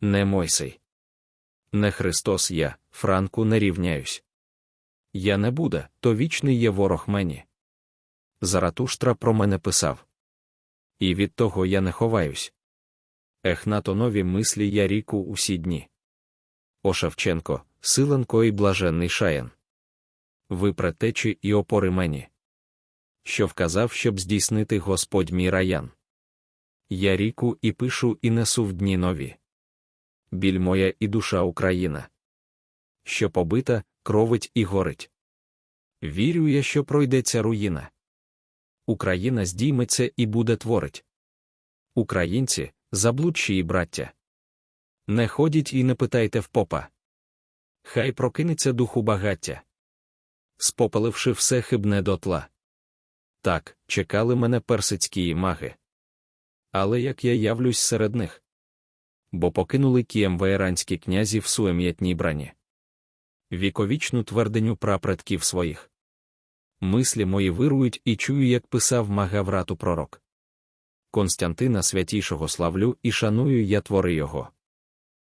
Не Мойсей. Не Христос я, Франку не рівняюсь. Я не буде, то вічний є ворог мені. Заратуштра про мене писав. І від того я не ховаюсь. Ех нові мислі я ріку усі дні. О Шевченко, Силенко і блаженний шаян. Ви предтечі і опори мені. Що вказав, щоб здійснити Господь мій раян. Я ріку і пишу, і несу в дні нові. Біль моя і душа Україна. Що побита, кровить і горить. Вірю я, що пройдеться руїна. Україна здійметься і буде творить. Українці, заблудші і браття. Не ходіть і не питайте в попа. Хай прокинеться духу багаття. Спопаливши все хибне дотла. Так, чекали мене персидські маги. Але як я явлюсь серед них? Бо покинули кієм ваєранські князі в суем'ятній брані. Віковічну тверденю прапредків своїх. Мислі мої вирують і чую, як писав Магаврату пророк. Константина святішого славлю і шаную я твори його.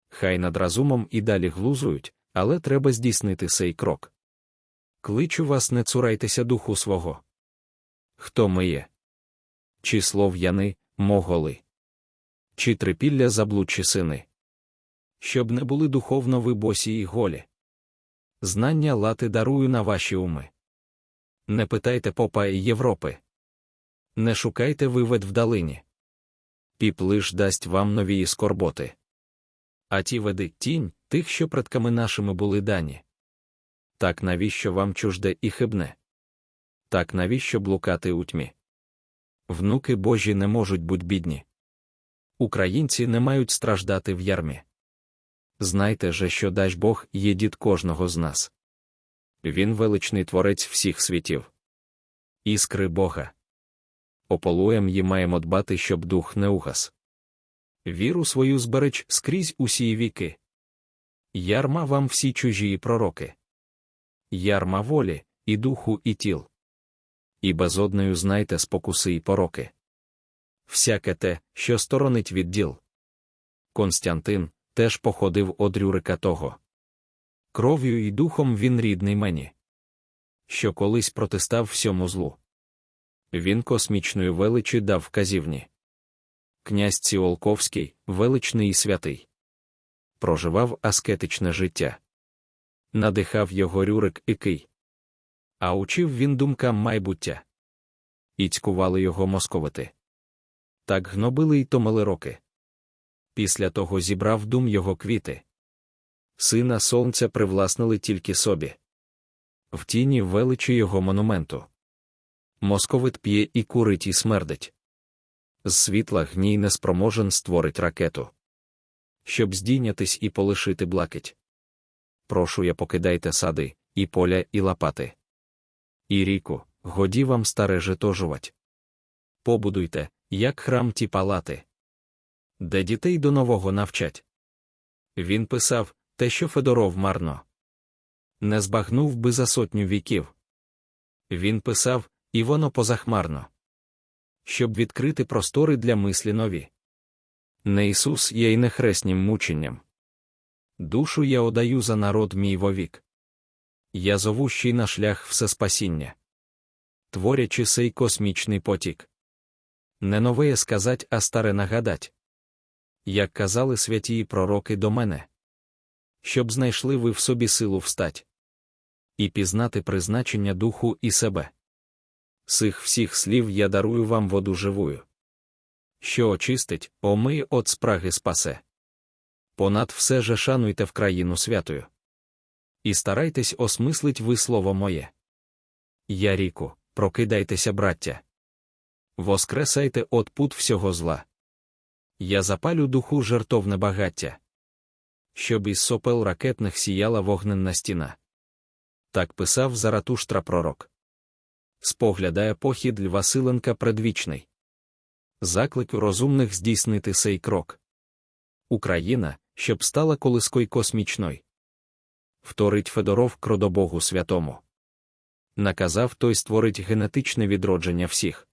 Хай над разумом і далі глузують, але треба здійснити сей крок. Кличу вас, не цурайтеся духу свого. Хто ми є? Чи слов'яни, моголи? Чи трипілля заблудчі сини? Щоб не були духовно ви босі й голі. Знання лати дарую на ваші уми. Не питайте попа і Європи. Не шукайте вивед вдалині. Піп лиш дасть вам нові скорботи. А ті веди тінь тих, що предками нашими були дані. Так навіщо вам чужде і хибне? Так навіщо блукати у тьмі? Внуки Божі не можуть бути бідні. Українці не мають страждати в ярмі. Знайте же, що дасть Бог є дід кожного з нас. Він величний творець всіх світів. Іскри Бога. Ополуєм їм маємо дбати, щоб дух не угас. Віру свою збереч скрізь усі віки. Ярма вам всі чужі пророки. Ярма волі, і духу, і тіл. І безодною знайте спокуси і пороки. Всяке те, що сторонить від діл. Константин теж походив од Рюрика того. Кров'ю і духом він рідний мені. Що колись протистав всьому злу. Він космічної величі дав вказівні. Князь Ціолковський, величний і святий. Проживав аскетичне життя. Надихав його Рюрик і Кий. А учив він думкам майбуття. І цькували його московити. Так гнобили й томили роки. Після того зібрав дум його квіти. Сина сонця привласнили тільки собі. В тіні величі його монументу. Московит п'є і курить і смердить. З світла гній неспроможен створить ракету. Щоб здійнятись і полишити блакить. Прошу я покидайте сади, і поля, і лопати. І ріку, годі вам старе житожувать. Побудуйте, як храм ті палати, де дітей до нового навчать. Він писав те, що Федоров марно не збагнув би за сотню віків. Він писав, і воно позахмарно. Щоб відкрити простори для мислі нові. Не Ісус є й не хреснім мученням. Душу я одаю за народ мій вовік. Я зовущий на шлях всеспасіння. Творячи сей космічний потік. Не нове сказать, а старе нагадать. Як казали святі пророки до мене, щоб знайшли ви в собі силу встать і пізнати призначення духу і себе. Сих всіх слів я дарую вам воду живую. Що очистить, омий от спраги спасе. Понад все же шануйте в країну святою. І старайтесь осмислить ви слово моє. Я ріку, прокидайтеся, браття. Воскресайте от пут всього зла. Я запалю духу жертовне багаття. Щоб із сопел ракетних сіяла вогненна стіна. Так писав Заратуштра пророк споглядає похід Василенка предвічний. Заклик розумних здійснити сей крок. Україна, щоб стала колискою космічною. Вторить Федоров кродобогу святому. Наказав той створить генетичне відродження всіх.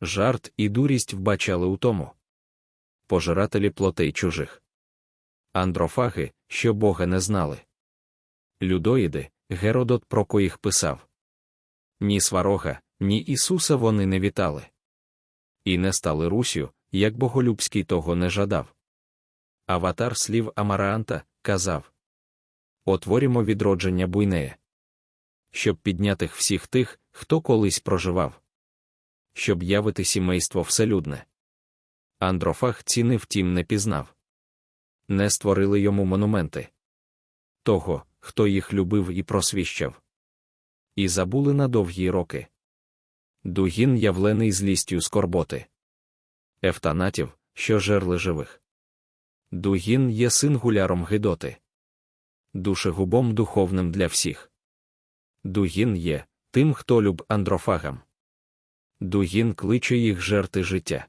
Жарт і дурість вбачали у тому. Пожирателі плотей чужих. Андрофаги, що Бога не знали. Людоїди, Геродот про коїх писав. Ні сварога, ні Ісуса вони не вітали. І не стали Русю, як Боголюбський того не жадав. Аватар слів Амараанта казав Отворімо відродження буйнеє. Щоб піднятих всіх тих, хто колись проживав. Щоб явити сімейство вселюдне. Андрофаг ціни втім не пізнав. Не створили йому монументи. Того, хто їх любив і просвіщав. І забули на довгі роки. Дугін явлений злістю скорботи. Ефтанатів, що жерли живих. Дугін є сингуляром Гидоти. Душегубом духовним для всіх. Дугін є тим, хто люб андрофагам. Дугін кличе їх жерти життя.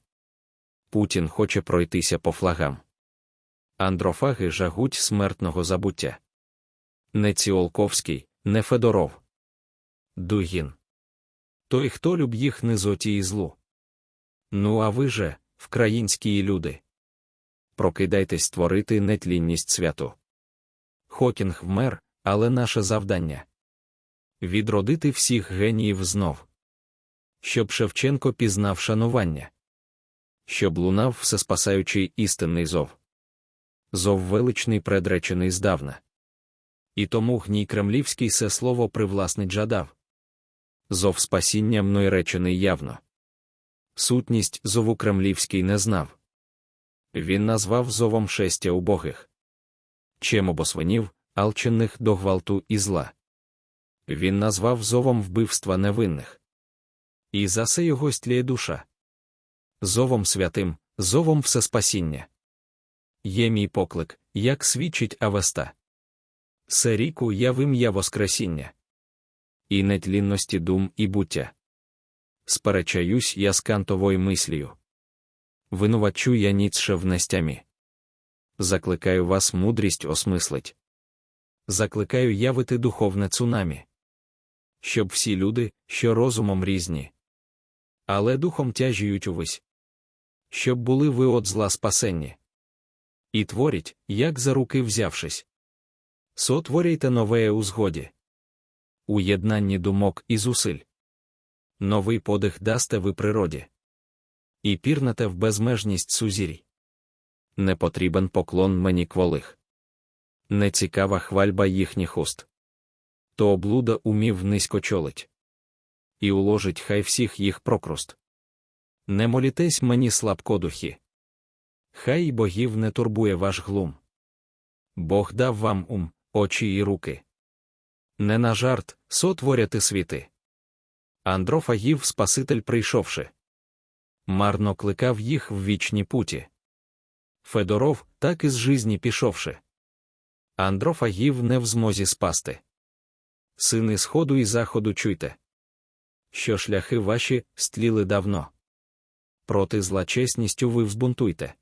Путін хоче пройтися по флагам. Андрофаги жагуть смертного забуття. Не Ціолковський, не Федоров. Дугін. Той, хто люб їх низоті і злу. Ну, а ви же, вкраїнські люди. Прокидайтесь створити нетлінність святу. Хокінг вмер, але наше завдання відродити всіх геніїв знов. Щоб Шевченко пізнав шанування, щоб лунав всеспасаючий істинний зов. Зов величний предречений здавна. І тому гній кремлівський се слово привласнить жадав. Зов спасіння мною речений явно. Сутність зову кремлівський не знав. Він назвав зовом шестя убогих. Чим обосвинів, алчених до гвалту і зла. Він назвав зовом вбивства невинних. І за се його стліє душа. Зовом святим, зовом всеспасіння. Є мій поклик, як свідчить Авеста. Се ріку я Воскресіння. І нетлінності дум і буття. Сперечаюсь я з кантовою мислію. Винувачу я ніцше в нестямі. Закликаю вас мудрість осмислить. Закликаю явити духовне цунамі. Щоб всі люди, що розумом різні, але духом тяжіють увесь. Щоб були ви от зла спасенні. І творіть, як за руки взявшись. Сотворюйте нове у згоді. У єднанні думок і зусиль. Новий подих дасте ви природі. І пірнете в безмежність сузірій. Не потрібен поклон мені кволих. Не цікава хвальба їхніх уст. То облуда умів низько чолить. І уложить хай всіх їх прокруст. Не молітесь мені слабкодухі. Хай і богів не турбує ваш глум. Бог дав вам ум, очі і руки. Не на жарт сотворяти світи. Андрофагів Спаситель прийшовши. Марно кликав їх в вічні путі. Федоров, так із жизні пішовши. Андрофагів не в змозі спасти. Сини сходу і заходу чуйте. Що шляхи ваші стліли давно. Проти злачесністю ви взбунтуйте.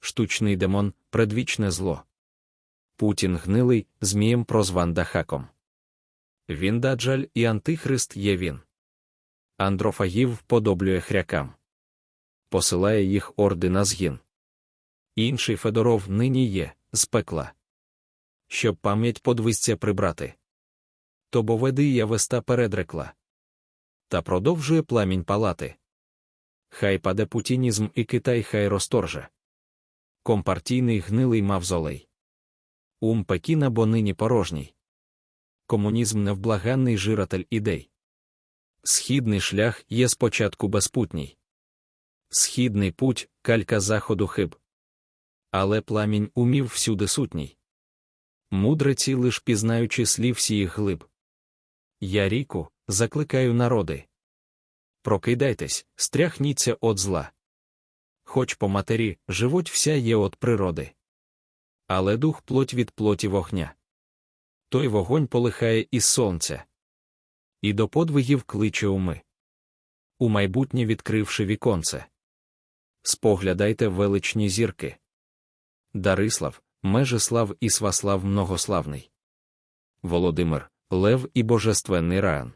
Штучний демон, предвічне зло. Путін гнилий, змієм прозван Дахаком. Він даджаль і антихрист є він. Андрофагів вподоблює хрякам. Посилає їх орди на згін. Інший Федоров нині є, з пекла. Щоб пам'ять подвисця прибрати. То бо веди я веста передрекла. Та продовжує пламінь палати. Хай паде путінізм і Китай хай розторже. Компартійний гнилий мавзолей. Ум Пекіна бо нині порожній. Комунізм невблаганний жиратель ідей. Східний шлях є спочатку безпутній. Східний путь калька заходу хиб. Але пламінь умів всюди сутній. Мудреці лиш пізнаючи слів всіх глиб. Я ріку, закликаю народи. Прокидайтесь, стряхніться от зла. Хоч по матері живуть вся є от природи. Але дух плоть від плоті вогня. Той вогонь полихає із сонця. І до подвигів кличе уми. У майбутнє відкривши віконце. Споглядайте величні зірки. Дарислав, Межислав і Сваслав многославний. Володимир, Лев і Божественний Раан.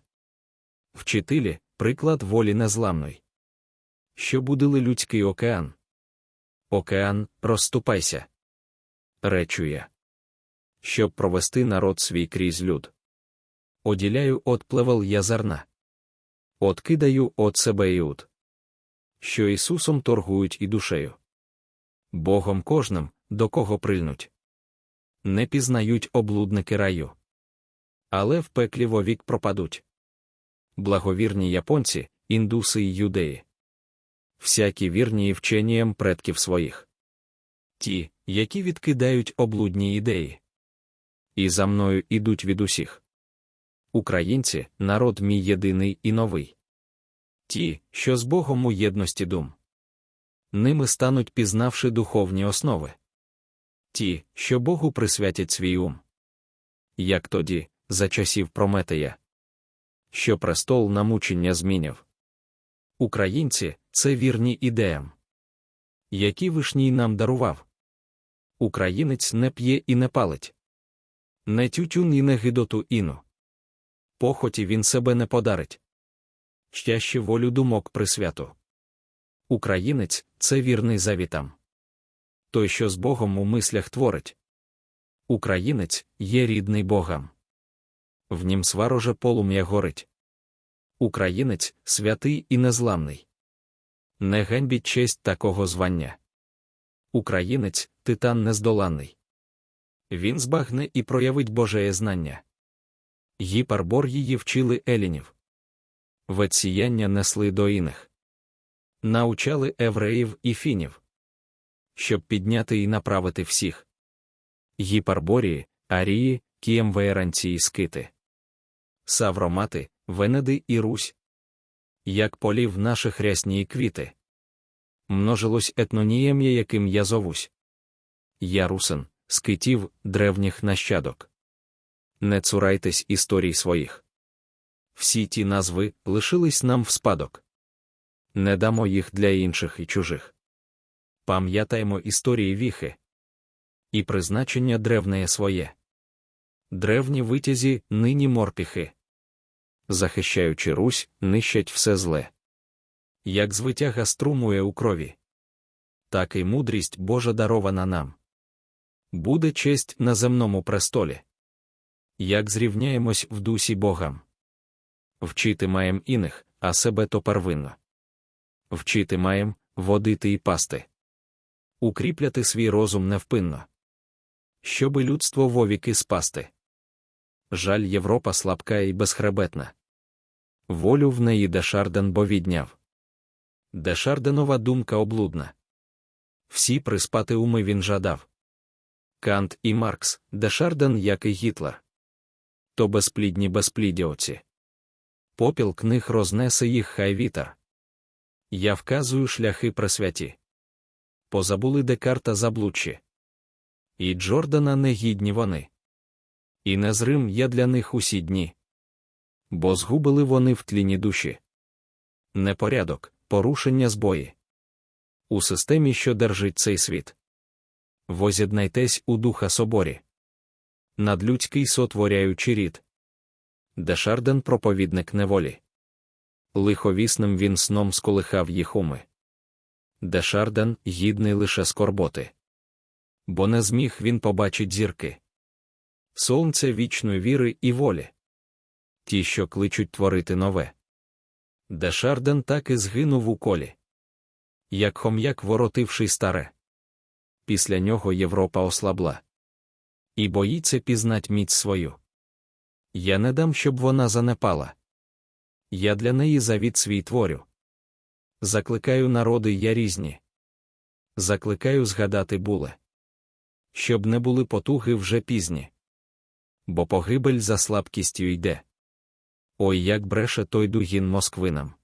Вчителі, приклад волі незламної. Що будили людський океан? Океан, розступайся. речу я. Щоб провести народ свій крізь люд. Оділяю от плевел я зерна. От кидаю от себе іуд. Що Ісусом торгують і душею. Богом кожним, до кого прильнуть. Не пізнають облудники раю. Але в пеклі вовік пропадуть. Благовірні японці, індуси й юдеї. Всякі вірні і вченіям предків своїх. Ті, які відкидають облудні ідеї. І за мною ідуть від усіх. Українці народ мій єдиний і новий. Ті, що з Богом у єдності дум. Ними стануть пізнавши духовні основи. Ті, що Богу присвятять свій ум. Як тоді, за часів Прометея, що престол на мучення зміняв. Українці це вірні ідеям, які вишній нам дарував. Українець не п'є і не палить, не тютюн і не гидоту іну. Похоті він себе не подарить. Щаще волю думок присвяту. Українець це вірний завітам. Той, що з Богом у мислях творить. Українець є рідний Богам. В нім свароже полум'я горить. Українець святий і незламний. Не ганьбіть честь такого звання. Українець титан нездоланний. Він збагне і проявить Божеє знання. Гіпарбор її вчили елінів. Ветсіяння несли до іних. Научали евреїв і фінів. Щоб підняти і направити всіх. Гіпарборії, арії, кіємвеєранці і скити. Савромати, Венеди і Русь. Як полів наших рясні квіти. Множилось етнонієм'я, яким я зовусь. Я русин, скитів, древніх нащадок. Не цурайтесь історій своїх. Всі ті назви лишились нам в спадок. Не дамо їх для інших і чужих. Пам'ятаємо історії віхи і призначення древнеє своє. Древні витязі нині морпіхи захищаючи Русь, нищать все зле. Як звитяга струмує у крові, так і мудрість Божа дарована нам. Буде честь на земному престолі. Як зрівняємось в дусі Богам. Вчити маєм іних, а себе то первинно. Вчити маєм водити і пасти. Укріпляти свій розум невпинно. Щоби людство вовіки спасти. Жаль, Європа слабка і безхребетна. Волю в неї Дешарден бо відняв. Дешарденова думка облудна. Всі приспати уми він жадав. Кант і Маркс, Дешарден, як і Гітлер. То безплідні безплідіоці. Попіл книг рознесе їх хай вітер. Я вказую шляхи пресвяті. Позабули Декарта заблудші. І Джордана негідні вони. І незрим я для них усі дні бо згубили вони в тліні душі. Непорядок, порушення збої. У системі, що держить цей світ. Возіднайтесь у духа соборі. Надлюдський сотворяючи рід. Дешарден проповідник неволі. Лиховісним він сном сколихав їх уми. Дешарден гідний лише скорботи. Бо не зміг він побачить зірки. Сонце вічної віри і волі ті, що кличуть творити нове. Дешарден так і згинув у колі. Як хом'як воротивши старе. Після нього Європа ослабла. І боїться пізнать міць свою. Я не дам, щоб вона занепала. Я для неї завіт свій творю. Закликаю народи я різні. Закликаю згадати буле. Щоб не були потуги вже пізні. Бо погибель за слабкістю йде. Ой, як бреше той дугін москвинам.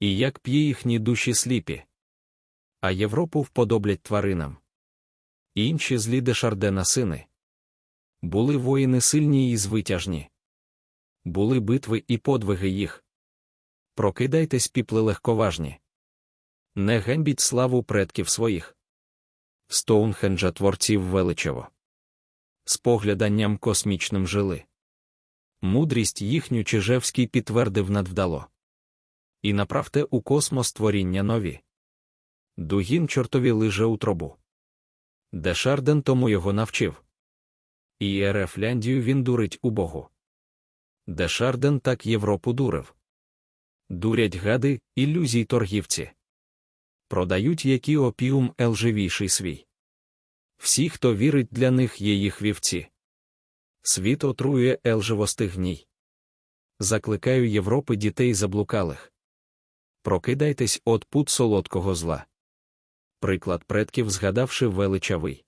І як п'є їхні душі сліпі. А Європу вподоблять тваринам. Інші злі дешардена сини. Були воїни сильні і звитяжні. Були битви і подвиги їх. Прокидайтесь, піпли легковажні. Не гембіть славу предків своїх. Стоунхенджа творців величево. З погляданням космічним жили мудрість їхню Чижевський підтвердив надвдало. І направте у космос творіння нові. Дугін чортові лиже у тробу. Дешарден тому його навчив. І Ерефляндію він дурить убогу. Дешарден так Європу дурив. Дурять гади, ілюзій торгівці. Продають які опіум елживіший свій. Всі, хто вірить для них, є їх вівці. Світ отрує елживостигній. Закликаю Європи дітей заблукалих. Прокидайтесь от пут солодкого зла. Приклад предків, згадавши величавий.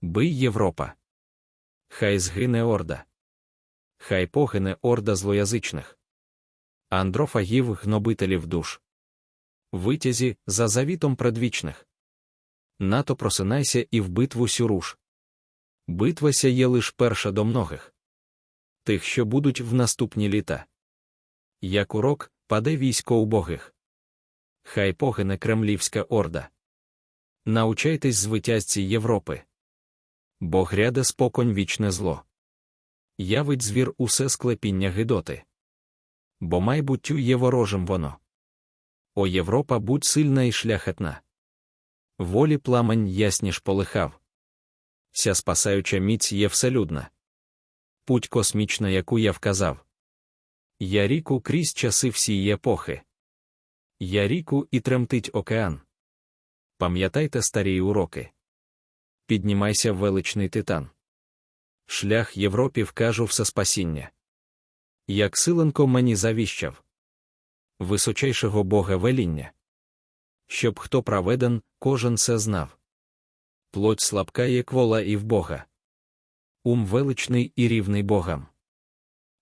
Бий Європа. Хай згине орда. Хай погине орда злоязичних. Андрофагів гнобителів душ. Витязі за завітом предвічних. Нато просинайся і в битву сюруш. Битвася є лиш перша до многих. Тих, що будуть в наступні літа. Як урок, паде військо убогих. Хай погине кремлівська орда. Научайтесь звитязці Європи. Бо гряде споконь вічне зло. Явить звір усе склепіння гидоти. Бо майбуттю є ворожим воно. О Європа будь сильна і шляхетна. Волі пламень ясніш полихав. Ся спасаюча міць є вселюдна. Путь космічна, яку я вказав. Я ріку крізь часи всі епохи. Я ріку і тремтить океан. Пам'ятайте старі уроки. Піднімайся величний титан. Шлях Європі вкажу все спасіння. Як силенко мені завіщав височайшого Бога веління. Щоб хто праведен, кожен це знав. Плоть слабка є квола і в Бога. Ум величний і рівний Богам.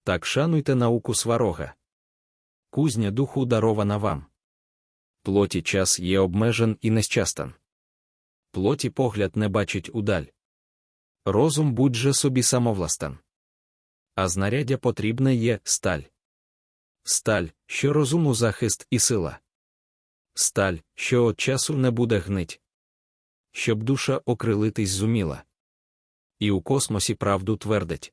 Так шануйте науку сварога. Кузня духу дарована вам. Плоті час є обмежен і нещастан. Плоті погляд не бачить удаль. Розум будь же собі самовластан. А знаряддя потрібне є сталь. Сталь, що розуму захист і сила. Сталь, що от часу не буде гнить. Щоб душа окрилитись зуміла. І у космосі правду твердить.